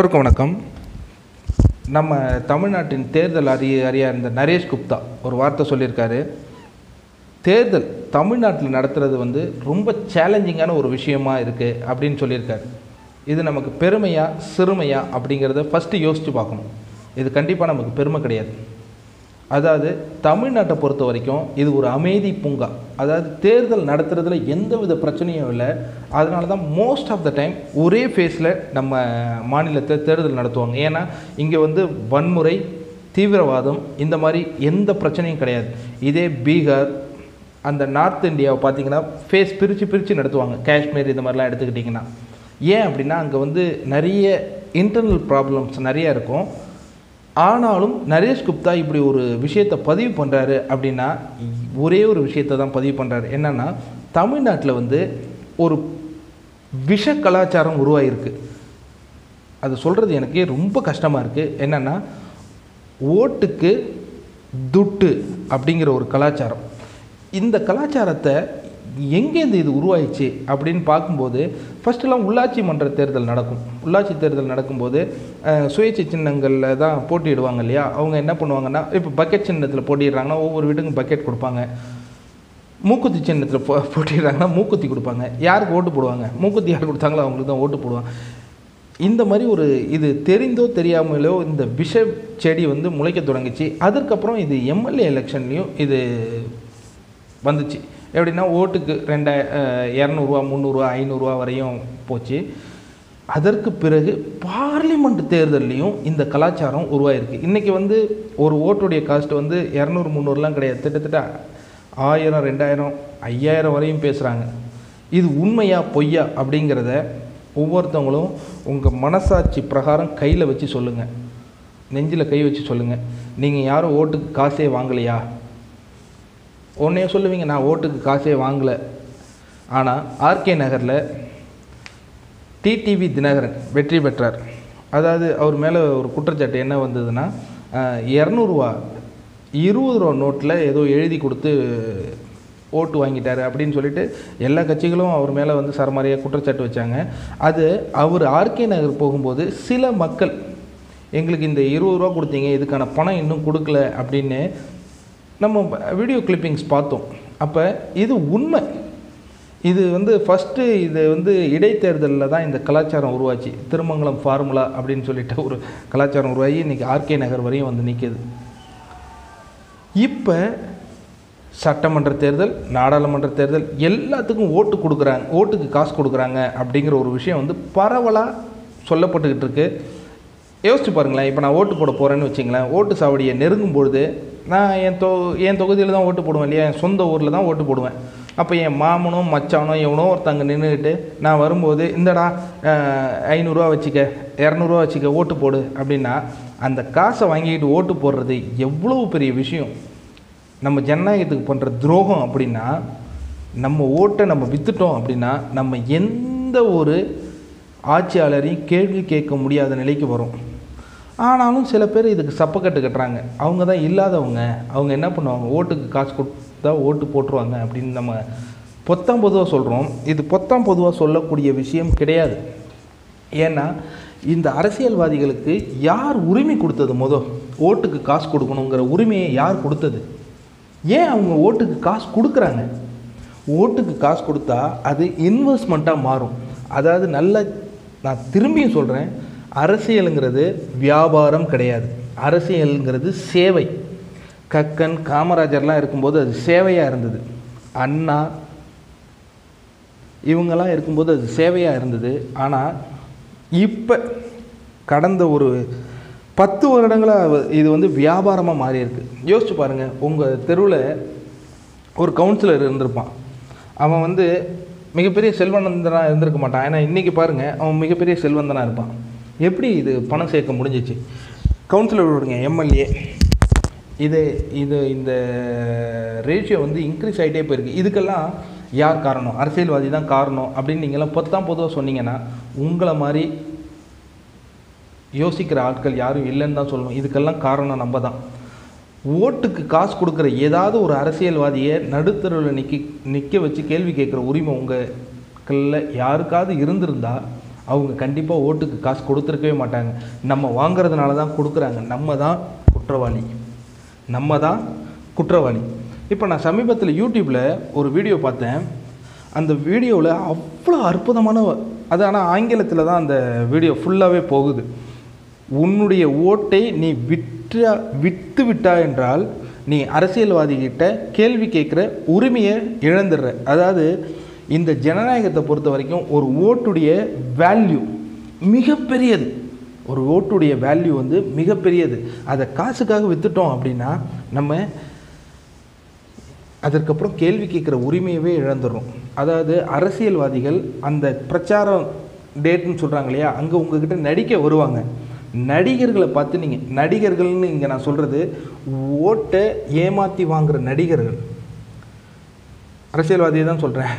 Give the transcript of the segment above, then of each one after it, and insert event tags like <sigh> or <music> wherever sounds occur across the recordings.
எல்லோருக்கும் வணக்கம். நம்ம தமிழ்நாட்டின் தேர்தல் அறிய அறியா இருந்த நரேஷ் குப்தா ஒரு வார்த்தை சொல்லியிருக்காரு. தேர்தல் தமிழ்நாட்டில் நடத்துகிறது வந்து ரொம்ப சேலஞ்சிங்கான ஒரு விஷயமா இருக்குது அப்படின்னு சொல்லியிருக்காரு. இது நமக்கு பெருமையா சிறுமையா அப்படிங்கிறத ஃபஸ்ட்டு யோசித்து பார்க்கணும். இது கண்டிப்பாக நமக்கு பெருமை கிடையாது. அதாவது தமிழ்நாட்டை பொறுத்த வரைக்கும் இது ஒரு அமைதி பூங்கா. அதாவது தேர்தல் நடத்துறதுல எந்த வித பிரச்சனையும் இல்லை. அதனால தான் மோஸ்ட் ஆஃப் த டைம் ஒரே ஃபேஸில் நம்ம மாநிலத்தை தேர்தல் நடத்துவாங்க. ஏன்னா இங்கே வந்து வன்முறை தீவிரவாதம் இந்த மாதிரி எந்த பிரச்சனையும் கிடையாது. இதே பீகார் அந்த நார்த் இந்தியாவை பார்த்தீங்கன்னா ஃபேஸ் பிரித்து பிரித்து நடத்துவாங்க. காஷ்மீர் இந்த மாதிரிலாம் எடுத்துக்கிட்டிங்கன்னா. ஏன் அப்படின்னா அங்கே வந்து நிறைய இன்டர்னல் ப்ராப்ளம்ஸ் நிறையா இருக்கும். ஆனாலும் நரேஷ் குப்தா இப்படி ஒரு விஷயத்தை பதிவு பண்ணுறாரு அப்படின்னா ஒரே ஒரு விஷயத்தை தான் பதிவு பண்ணுறாரு என்னென்னா தமிழ்நாட்டில் வந்து ஒரு விஷ கலாச்சாரம் உருவாகிருக்கு அது சொல்கிறது எனக்கே ரொம்ப கஷ்டமாக இருக்குது என்னென்னா ஓட்டுக்கு துட்டு அப்படிங்கிற ஒரு கலாச்சாரம். இந்த கலாச்சாரத்தை எங்கேருந்து இது உருவாயிச்சு அப்படின்னு பார்க்கும்போது ஃபஸ்ட்டெல்லாம் உள்ளாட்சி மன்ற தேர்தல் நடக்கும். உள்ளாட்சி தேர்தல் நடக்கும்போது சுயேட்சை சின்னங்களில் தான் போட்டியிடுவாங்க இல்லையா? அவங்க என்ன பண்ணுவாங்கன்னா இப்போ பக்கெட் சின்னத்தில் போட்டிடுறாங்கன்னா ஒவ்வொரு வீட்டுக்கும் பக்கெட் கொடுப்பாங்க. மூக்குத்தி சின்னத்தில் போ <laughs> போட்டிடுறாங்கன்னா மூக்குத்தி கொடுப்பாங்க. யாருக்கு ஓட்டு போடுவாங்க? மூக்குத்தி யார் கொடுத்தாங்களோ அவங்களுக்கு தான் ஓட்டு போடுவாங்க. இந்த மாதிரி ஒரு இது தெரிந்தோ தெரியாமலோ இந்த விஷ செடி வந்து முளைக்க தொடங்குச்சு. அதற்கப்புறம் இது எம்எல்ஏ எலெக்ஷன்லேயும் இது வந்துச்சு. எப்படின்னா ஓட்டுக்கு ரெண்டா இரநூறுவா முந்நூறுரூவா ஐநூறுரூவா வரையும் போச்சு. அதற்கு பிறகு பார்லிமெண்ட் தேர்தல்லையும் இந்த கலாச்சாரம் உருவாயிருக்கு. இன்றைக்கி வந்து ஒரு ஓட்டுடைய காஸ்ட் வந்து இரநூறு முந்நூறுலாம் கிடையாது. கிட்டத்தட்ட ஆயிரம் ரெண்டாயிரம் ஐயாயிரம் வரையும் பேசுகிறாங்க இது உண்மையா பொய்யா அப்படிங்கிறத ஒவ்வொருத்தவங்களும் உங்கள் மனசாட்சி பிரகாரம் கையில் வச்சு சொல்லுங்கள் நெஞ்சில் கை வச்சு சொல்லுங்கள் நீங்கள் யாரும் ஓட்டுக்கு காசே வாங்கலையா? உடனே சொல்லுவீங்க நான் ஓட்டுக்கு காசே வாங்கலை. ஆனால் ஆர்கே நகரில் டிடிவி தினகரன் வெற்றி பெற்றார். அதாவது அவர் மேலே ஒரு குற்றச்சாட்டு என்ன வந்ததுன்னா இரநூறுவா இருபது ரூபா நோட்டில் ஏதோ எழுதி கொடுத்து ஓட்டு வாங்கிட்டார் அப்படின்னு சொல்லிட்டு எல்லா கட்சிகளும் அவர் மேலே வந்து சரமாரியாக குற்றச்சாட்டு வச்சாங்க. அது அவர் ஆர்கே நகர் போகும்போது சில மக்கள் எங்களுக்கு இந்த இருபது ரூபா கொடுத்தீங்க இதுக்கான பணம் இன்னும் கொடுக்கல அப்படின்னு நம்ம வீடியோ கிளிப்பிங்ஸ் பார்த்தோம். அப்போ இது உண்மை. இது வந்து ஃபஸ்ட்டு இது வந்து இடைத்தேர்தலில் தான் இந்த கலாச்சாரம் உருவாச்சு. திருமங்கலம் ஃபார்முலா அப்படின்னு சொல்லிட்டு ஒரு கலாச்சாரம் உருவாகி இன்றைக்கி ஆர்கே நகர் வரையும் வந்து நிற்கிது இப்போ சட்டமன்ற தேர்தல் நாடாளுமன்ற தேர்தல் எல்லாத்துக்கும் ஓட்டு கொடுக்குறாங்க ஓட்டுக்கு காசு கொடுக்குறாங்க அப்படிங்கிற ஒரு விஷயம் வந்து பரவலாக சொல்லப்பட்டுக்கிட்டு இருக்குது யோசிச்சு பாருங்களேன் இப்போ நான் ஓட்டு போட போகிறேன்னு வச்சிங்களேன் ஓட்டு சாவடியை நெருங்கும் பொழுது நான் என் தொ என் தொகுதியில் தான் ஓட்டு போடுவேன் இல்லையா? என் சொந்த ஊரில் தான் ஓட்டு போடுவேன். அப்போ என் மாமனோ மச்சானோ எவனோ ஒருத்தங்க நின்றுக்கிட்டு நான் வரும்போது இந்தடா ஐநூறுரூவா வச்சுக்க இரநூறுவா வச்சுக்க ஓட்டு போடு. அப்படின்னா அந்த காசை வாங்கிக்கிட்டு ஓட்டு போடுறது எவ்வளோ பெரிய விஷயம். நம்ம ஜனநாயகத்துக்கு பண்ணுற துரோகம் அப்படின்னா நம்ம ஓட்டை நம்ம விற்றுட்டோம் அப்படின்னா நம்ம எந்த ஒரு ஆட்சியாளரையும் கேள்வி கேட்க முடியாத நிலைக்கு வரும். ஆனாலும் சில பேர் இதுக்கு சப்பக்கட்டு கட்டுறாங்க. அவங்க தான் இல்லாதவங்க. அவங்க என்ன பண்ணுவாங்க? ஓட்டுக்கு காசு கொடுத்தா ஓட்டு போட்டுருவாங்க அப்படின்னு நம்ம பொத்தாம் பொதுவாக சொல்கிறோம் இது பொத்தாம் பொதுவாக சொல்லக்கூடிய விஷயம் கிடையாது. ஏன்னா இந்த அரசியல்வாதிகளுக்கு யார் உரிமை கொடுத்தது முத? ஓட்டுக்கு காசு கொடுக்கணுங்கிற உரிமையை யார் கொடுத்தது? ஏன் அவங்க ஓட்டுக்கு காசு கொடுக்குறாங்க? ஓட்டுக்கு காசு கொடுத்தா அது இன்வெஸ்ட்மெண்ட்டாக மாறும். அதாவது நல்ல நான் திரும்பியும் சொல்கிறேன் அரசியலுங்கிறது வியாபாரம் கிடையாது. அரசியலுங்கிறது சேவை. கக்கன் காமராஜர்லாம் இருக்கும்போது அது சேவையாக இருந்தது. அண்ணா இவங்கெல்லாம் இருக்கும்போது அது சேவையாக இருந்தது. ஆனால் இப்போ கடந்த ஒரு பத்து வருடங்களாக இது வந்து வியாபாரமாக மாறி இருக்கு யோசிச்சு பாருங்கள் உங்கள் தெருவில் ஒரு கவுன்சிலர் இருந்திருப்பான். அவன் வந்து மிகப்பெரிய செல்வந்தனாக இருந்திருக்க மாட்டான். ஏன்னா இன்றைக்கி பாருங்கள் அவன் மிகப்பெரிய செல்வந்தனாக இருப்பான். எப்படி இது பணம் சேர்க்க முடிஞ்சிச்சு? கவுன்சிலர் விடுங்க எம்எல்ஏ இது இது இந்த ரேஷியோ வந்து இன்க்ரீஸ் ஆகிட்டே போயிருக்கு. இதுக்கெல்லாம் யார் காரணம்? அரசியல்வாதி தான் காரணம். அப்படின்னு நீங்களாம் பொத்தாம் பொதுவாக சொன்னீங்கன்னா உங்களை மாதிரி யோசிக்கிற ஆட்கள் யாரும் இல்லைன்னு தான் சொல்லணும். இதுக்கெல்லாம் காரணம் நம்ம தான். ஓட்டுக்கு காசு கொடுக்குற ஏதாவது ஒரு அரசியல்வாதியை நடுத்தருவில் நிற்க நிற்க வச்சு கேள்வி கேட்குற உரிமை உங்களுக்குள்ள யாருக்காவது இருந்திருந்தால் அவங்க கண்டிப்பாக ஓட்டுக்கு காசு கொடுத்துருக்கவே மாட்டாங்க. நம்ம வாங்குறதுனால தான் கொடுக்குறாங்க. நம்ம தான் குற்றவாளி. நம்ம தான் குற்றவாளி. இப்போ நான் சமீபத்தில் யூடியூப்பில் ஒரு வீடியோ பார்த்தேன். அந்த வீடியோவில் அவ்வளோ அற்புதமான அது ஆனால் ஆங்கிலத்தில் தான் அந்த வீடியோ ஃபுல்லாகவே போகுது. உன்னுடைய ஓட்டை நீ விற்றா விற்று விட்டா என்றால் நீ அரசியல்வாதிகிட்ட கேள்வி கேட்குற உரிமையை இழந்துடுற. அதாவது இந்த ஜனநாயகத்தை பொறுத்த வரைக்கும் ஒரு ஓட்டுடைய வேல்யூ மிகப்பெரியது. ஒரு ஓட்டுடைய வேல்யூ வந்து மிகப்பெரியது. அதை காசுக்காக விற்றுட்டோம் அப்படின்னா நம்ம அதற்கப்புறம் கேள்வி கேட்குற உரிமையவே இழந்துடுறோம் அதாவது அரசியல்வாதிகள் அந்த பிரச்சாரம் டேட்னு சொல்கிறாங்க இல்லையா? அங்கே உங்ககிட்ட நடிக்க வருவாங்க. நடிகர்களை பார்த்து நீங்கள் நடிகர்கள்னு இங்கே நான் சொல்கிறது ஓட்டை ஏமாற்றி வாங்குகிற நடிகர்கள். அரசியல்வாதியை தான் சொல்கிறேன்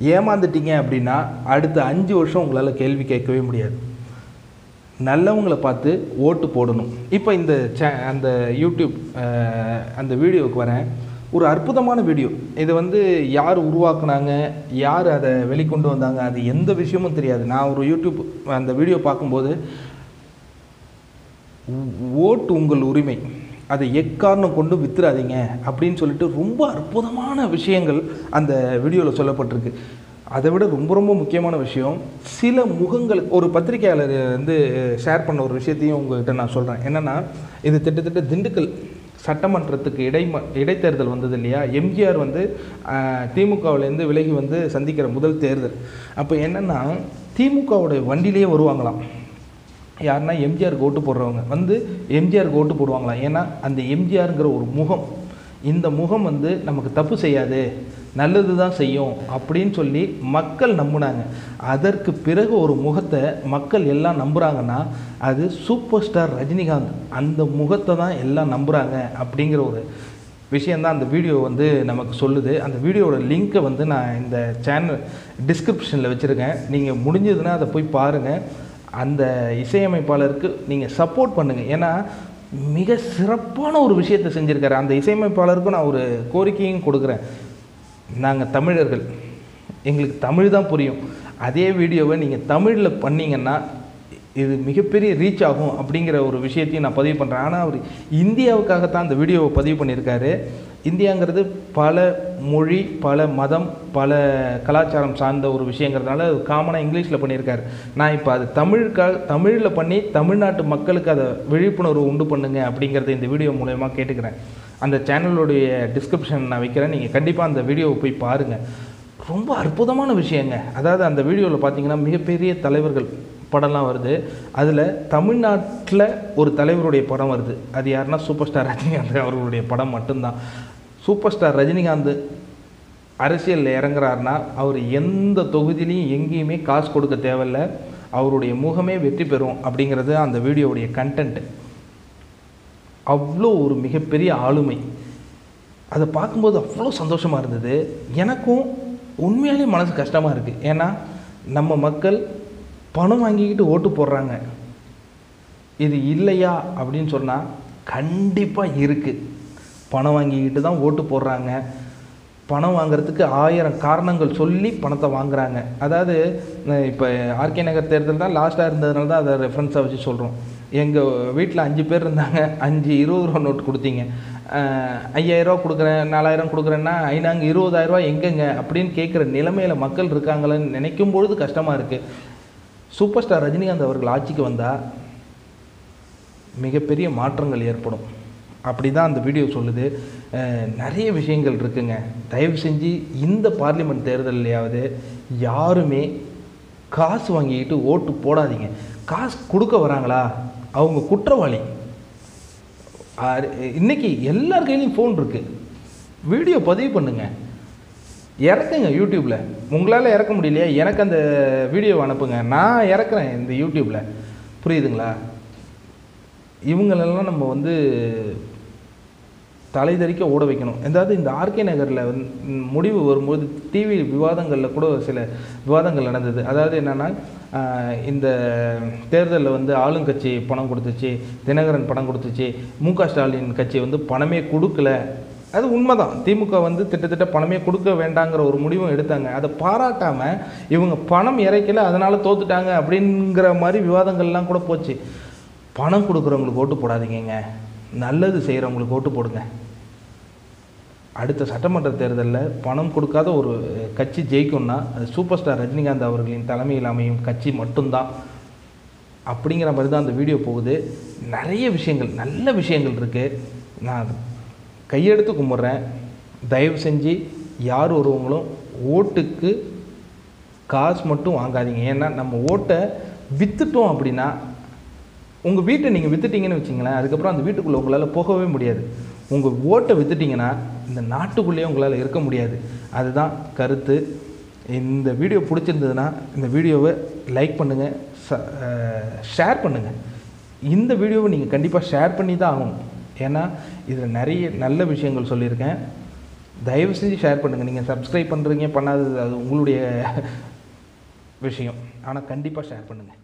ஏமாந்துட்டீங்க அப்படின்னா அடுத்த அஞ்சு வருஷம் உங்களால் கேள்வி கேட்கவே முடியாது. நல்லவங்களை பார்த்து ஓட்டு போடணும். இப்போ இந்த சே அந்த யூடியூப் அந்த வீடியோவுக்கு வரேன். ஒரு அற்புதமான வீடியோ. இதை வந்து யார் உருவாக்குனாங்க யார் அதை வெளிக்கொண்டு வந்தாங்க அது எந்த விஷயமும் தெரியாது. நான் ஒரு யூடியூப் அந்த வீடியோ பார்க்கும்போது ஓட்டு உங்கள் உரிமை. அதை எக்காரணம் கொண்டு வித்துறாதீங்க அப்படின்னு சொல்லிட்டு ரொம்ப அற்புதமான விஷயங்கள் அந்த வீடியோவில் சொல்லப்பட்டிருக்கு. அதை விட ரொம்ப ரொம்ப முக்கியமான விஷயம் சில முகங்கள் ஒரு பத்திரிகையாளர் வந்து ஷேர் பண்ண ஒரு விஷயத்தையும் உங்கள்கிட்ட நான் சொல்கிறேன் என்னென்னா இது திட்டத்தட்ட திண்டுக்கல் சட்டமன்றத்துக்கு இடை இடைத்தேர்தல் வந்தது இல்லையா? எம்ஜிஆர் வந்து திமுகவிலேருந்து விலகி வந்து சந்திக்கிற முதல் தேர்தல். அப்போ என்னென்னா திமுகவுடைய வண்டியிலேயே வருவாங்களாம். யாருன்னா எம்ஜிஆருக்கு ஓட்டு போடுறவங்க. வந்து எம்ஜிஆருக்கு ஓட்டு போடுவாங்களாம் ஏன்னா அந்த எம்ஜிஆருங்கிற ஒரு முகம் இந்த முகம் வந்து நமக்கு தப்பு செய்யாது நல்லது தான் செய்யும் அப்படின்னு சொல்லி மக்கள் நம்பினாங்க. அதற்கு பிறகு ஒரு முகத்தை மக்கள் எல்லாம் நம்புகிறாங்கன்னா அது சூப்பர் ஸ்டார் ரஜினிகாந்த். அந்த முகத்தை தான் எல்லாம் நம்புகிறாங்க அப்படிங்கிற ஒரு விஷயந்தான் அந்த வீடியோ வந்து நமக்கு சொல்லுது. அந்த வீடியோவோட லிங்க்கை வந்து நான் இந்த சேனல் டிஸ்கிரிப்ஷனில் வச்சுருக்கேன். நீங்கள் முடிஞ்சதுன்னா அதை போய் பாருங்கள் அந்த இசையமைப்பாளருக்கு நீங்கள் சப்போர்ட் பண்ணுங்கள் ஏன்னா மிக சிறப்பான ஒரு விஷயத்தை செஞ்சுருக்காரு. அந்த இசையமைப்பாளருக்கும் நான் ஒரு கோரிக்கையும் கொடுக்குறேன். நாங்கள் தமிழர்கள் எங்களுக்கு தமிழ் தான் புரியும். அதே வீடியோவை நீங்கள் தமிழில் பண்ணிங்கன்னா இது மிகப்பெரிய ரீச் ஆகும் அப்படிங்கிற ஒரு விஷயத்தையும் நான் பதிவு பண்ணுறேன் ஆனால் அவர் இந்தியாவுக்காகத்தான் அந்த வீடியோவை பதிவு பண்ணியிருக்காரு. இந்தியாங்கிறது பல மொழி பல மதம் பல கலாச்சாரம் சார்ந்த ஒரு விஷயங்கிறதுனால அது காமனாக இங்கிலீஷில் பண்ணியிருக்காரு. நான் இப்போ அது தமிழுக்காக தமிழில் பண்ணி தமிழ்நாட்டு மக்களுக்கு அதை விழிப்புணர்வு உண்டு பண்ணுங்க அப்படிங்கிறத இந்த வீடியோ மூலயமா கேட்டுக்கிறேன். அந்த சேனலுடைய டிஸ்கிரிப்ஷன் நான் வைக்கிறேன். நீங்கள் கண்டிப்பாக அந்த வீடியோவை போய் பாருங்கள் ரொம்ப அற்புதமான விஷயங்க. அதாவது அந்த வீடியோவில் பார்த்தீங்கன்னா மிகப்பெரிய தலைவர்கள் படம்லாம் வருது. அதில் தமிழ்நாட்டில் ஒரு தலைவருடைய படம் வருது. அது யாருன்னா சூப்பர் ஸ்டார் ரஜினிகாந்த் அவர்களுடைய படம் மட்டும்தான். சூப்பர் ஸ்டார் ரஜினிகாந்த் அரசியலில் இறங்குறாருன்னா அவர் எந்த தொகுதியிலையும் எங்கேயுமே காசு கொடுக்க தேவையில்ல. அவருடைய முகமே வெற்றி பெறும் அப்படிங்கிறது அந்த வீடியோவுடைய கண்டென்ட் அவ்வளோ ஒரு மிகப்பெரிய ஆளுமை. அதை பார்க்கும்போது அவ்வளோ சந்தோஷமாக இருந்தது. எனக்கும் உண்மையாலே மனசு கஷ்டமாக இருக்குது ஏன்னா நம்ம மக்கள் பணம் வாங்கிக்கிட்டு ஓட்டு போடுறாங்க. இது இல்லையா அப்படின்னு சொன்னால் கண்டிப்பாக இருக்குது பணம் வாங்கிக்கிட்டு தான் ஓட்டு போடுறாங்க. பணம் வாங்குறதுக்கு ஆயிரம் காரணங்கள் சொல்லி பணத்தை வாங்குறாங்க. அதாவது இப்போ ஆர்கே நகர் தேர்தல் தான் லாஸ்ட்டாக இருந்ததுனால தான் அதை ரெஃபரன்ஸாக வச்சு சொல்கிறோம் எங்கள் வீட்டில் அஞ்சு பேர் இருந்தாங்க. அஞ்சு இருபது ரூபா நோட் கொடுத்தீங்க. ஐயாயிரரூவா கொடுக்குறேன் நாலாயிரம் கொடுக்குறேன்னா ஐநாங்க இருபதாயிரரூவா எங்கெங்க அப்படின்னு கேட்குற நிலைமையில் மக்கள் இருக்காங்களேன்னு நினைக்கும் பொழுது கஷ்டமாக இருக்குது சூப்பர் ஸ்டார் ரஜினிகாந்த் அவர்கள் ஆட்சிக்கு வந்தால் மிகப்பெரிய மாற்றங்கள் ஏற்படும். அப்படி தான் அந்த வீடியோ சொல்லுது. நிறைய விஷயங்கள் இருக்குங்க. தயவு செஞ்சு இந்த பார்லிமெண்ட் தேர்தலையாவது யாருமே காசு வாங்கிக்கிட்டு ஓட்டு போடாதீங்க. காசு கொடுக்க வராங்களா? அவங்க குற்றவாளி. இன்றைக்கி இன்னைக்கு எல்லார் கையிலையும் ஃபோன் இருக்குது வீடியோ பதிவு பண்ணுங்கள் இறக்குங்க யூடியூப்பில் உங்களால் இறக்க முடியலையா எனக்கு அந்த வீடியோ அனுப்புங்க. நான் இறக்குறேன் இந்த யூடியூப்பில் புரியுதுங்களா? இவங்களெல்லாம் நம்ம வந்து தலைதறிக்க ஓட வைக்கணும். அதாவது இந்த ஆர்கே நகரில் வந்து முடிவு வரும்போது டிவி விவாதங்களில் கூட சில விவாதங்கள் நடந்தது. அதாவது என்னென்னா இந்த தேர்தலில் வந்து ஆளுங்கட்சி பணம் கொடுத்துச்சு தினகரன் பணம் கொடுத்துச்சு மு க ஸ்டாலின் கட்சி வந்து பணமே கொடுக்கல. அது உண்மைதான். திமுக வந்து திட்டத்திட்ட பணமே கொடுக்க வேண்டாங்கிற ஒரு முடிவும் எடுத்தாங்க. அதை பாராட்டாமல் இவங்க பணம் இறைக்கல அதனால் தோத்துட்டாங்க அப்படிங்கிற மாதிரி விவாதங்கள்லாம் கூட போச்சு. பணம் கொடுக்குறவங்களுக்கு ஓட்டு போடாதீங்க நல்லது செய்கிறவங்களுக்கு ஓட்டு போடுங்க. அடுத்த சட்டமன்ற தேர்தலில் பணம் கொடுக்காத ஒரு கட்சி ஜெயிக்கும்னா அது சூப்பர் ஸ்டார் ரஜினிகாந்த் அவர்களின் தலைமையில் அமையும் கட்சி மட்டும்தான். அப்படிங்கிற மாதிரி தான் அந்த வீடியோ போகுது. நிறைய விஷயங்கள் நல்ல விஷயங்கள் இருக்குது நான் கையெடுத்து கும்பிட்றேன். தயவு செஞ்சு யார் ஒருவங்களும் ஓட்டுக்கு காசு மட்டும் வாங்காதீங்க. ஏன்னா நம்ம ஓட்டை விற்றுட்டோம் அப்படின்னா உங்கள் வீட்டை நீங்கள் விற்றுட்டீங்கன்னு வச்சிங்களேன் அதுக்கப்புறம் அந்த வீட்டுக்குள்ளே உங்களால் போகவே முடியாது. உங்கள் ஓட்டை விற்றுட்டிங்கன்னா இந்த நாட்டுக்குள்ளேயே உங்களால் இருக்க முடியாது. அதுதான் கருத்து. இந்த வீடியோ பிடிச்சிருந்ததுன்னா இந்த வீடியோவை லைக் பண்ணுங்கள் ஷேர் பண்ணுங்கள் இந்த வீடியோவை நீங்கள் கண்டிப்பாக ஷேர் பண்ணி தான் ஆகணும். ஏன்னா இதில் நிறைய நல்ல விஷயங்கள் சொல்லியிருக்கேன். தயவு செஞ்சு ஷேர் பண்ணுங்கள் நீங்கள் சப்ஸ்கிரைப் பண்ணுறீங்க பண்ணாதது அது உங்களுடைய விஷயம். ஆனால் கண்டிப்பாக ஷேர் பண்ணுங்கள்